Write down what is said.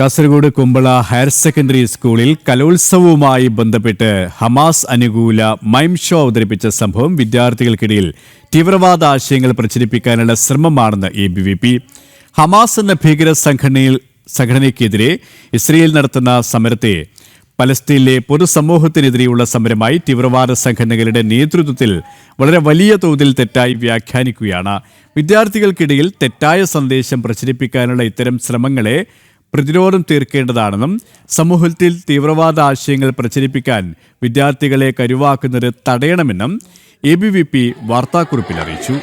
Kasaragod Kumbla higher secondary സ്കൂളിൽ കലോത്സവവുമായി ബന്ധപ്പെട്ട് Hamas അനുകൂല മൈം ഷോ അവതരിപ്പിച്ച സംഭവം വിദ്യാർത്ഥികൾക്കിടയിൽ തീവ്രവാദ ആശയങ്ങൾ പ്രചരിപ്പിക്കാനുള്ള ശ്രമമാണെന്ന് A B V P. Hamas എന്ന ഭീകര സംഘടനയിൽ സംഘടനയ്ക്കെതിരെ ഇസ്രയേൽ നടത്തുന്ന സമരത്തെ പലസ്തീനിലെ പൊതുസമൂഹത്തിനെതിരെയുള്ള സമരമായി തീവ്രവാദ സംഘടനകളുടെ നേതൃത്വത്തിൽ വളരെ വലിയ തോതിൽ തെറ്റായി വ്യാഖ്യാനിക്കുകയാണ്. വിദ്യാർത്ഥികൾക്കിടയിൽ തെറ്റായ സന്ദേശം പ്രചരിപ്പിക്കാനുള്ള ഇത്തരം ശ്രമങ്ങളെ പ്രതിരോധം തീർക്കേണ്ടതാണെന്നും സമൂഹത്തിൽ തീവ്രവാദ ആശയങ്ങൾ പ്രചരിപ്പിക്കാൻ വിദ്യാർത്ഥികളെ കരുവാക്കുന്നത് തടയണമെന്നും എ ബി വി പി വാർത്താക്കുറിപ്പിൽ അറിയിച്ചു.